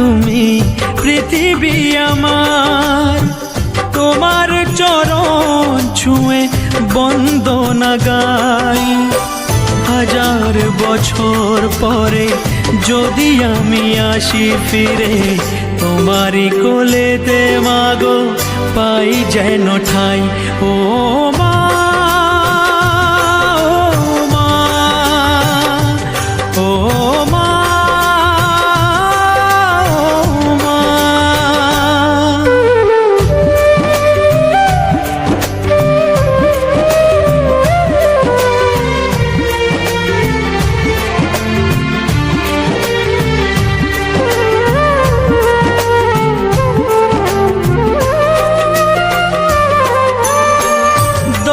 তুমি, পৃথিবী আমার। তোমার চরণ ছুঁয়ে বন্দনা গাই হাজার বছর পরে যদি আমি আসি ফিরে, তোমারই কোলে কোলেতে মাগো, পাই যেন ঠাই। ও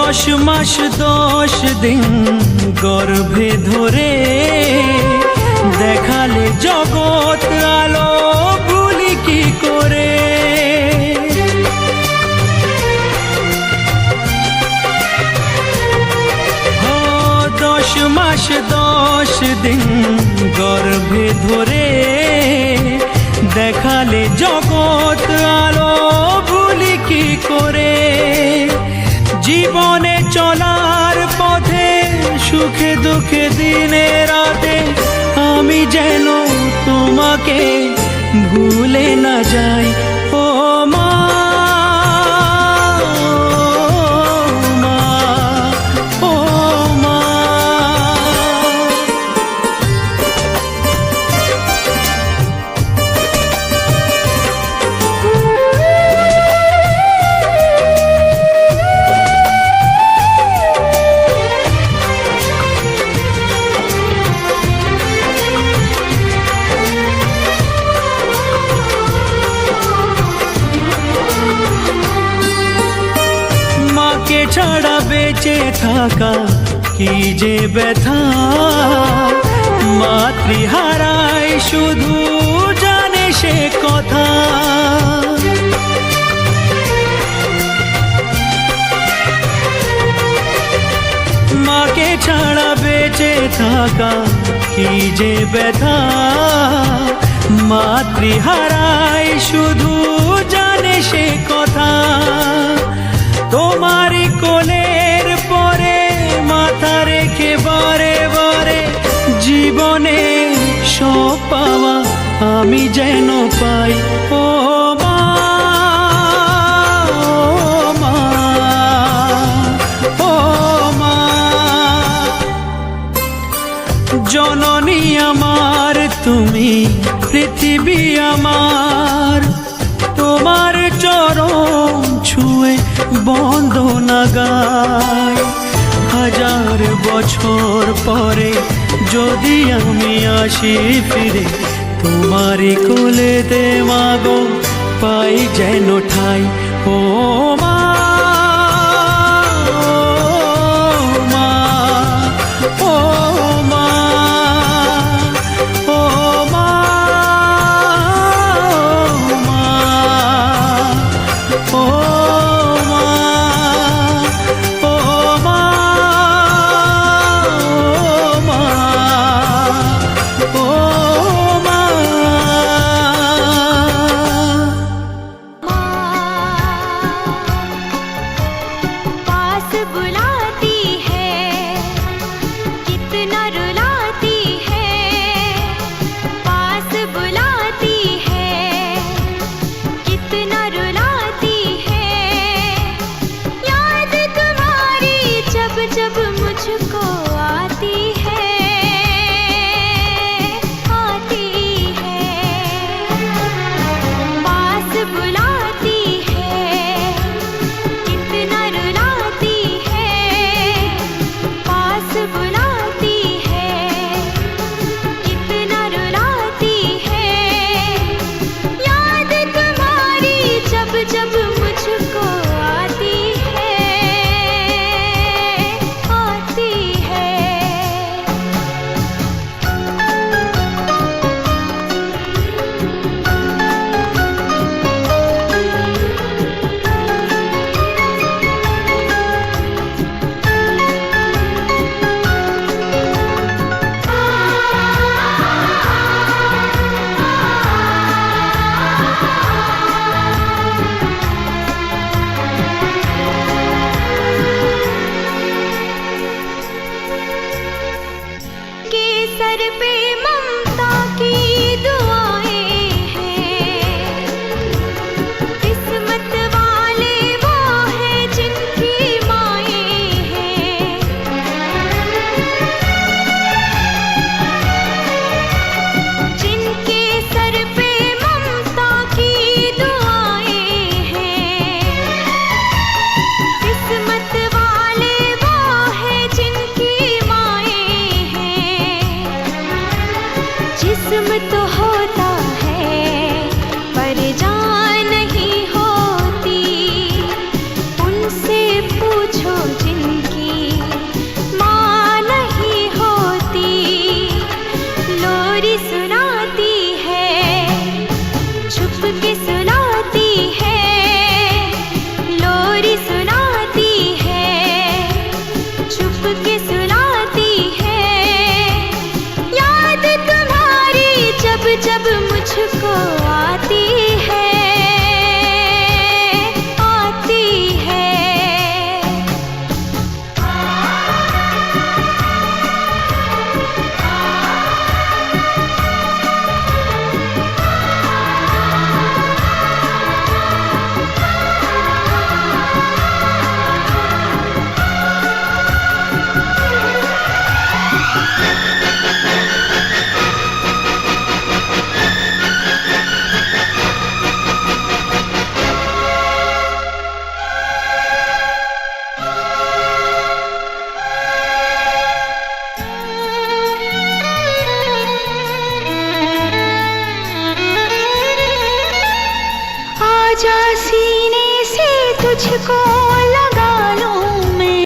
দশ মাস, দশ দিন গর্ভে ধরে দেখালে জগৎ আলো ভুলি কি করে? দশ মাস, দশ দিন গর্ভে ধরে দেখালে জগৎ আলো ভুলি কি করে? জীবনে সুখে দুঃখে দিনে রাতে আমি যেন তোমাকে ভুলে না যাই। ছাড়া বেঁচে থাকা কি যে ব্যথা মাতৃহারায় শুধু জানে সে কথা মাকে ছাড়া বেঁচে থাকা কি যে ব্যথা মাতৃহারায় শুধু জানে সে কথা তোমারই পাই। ও মা জননী আমার, তুমি পৃথিবী আমার। তোমার চরণ ছুঁয়ে বন্দনা গাই হাজার বছর পরে যদি আমি আসি ফিরে তোমারি কোলে দে মাগো পাই যেন ঠাই। ও Cool.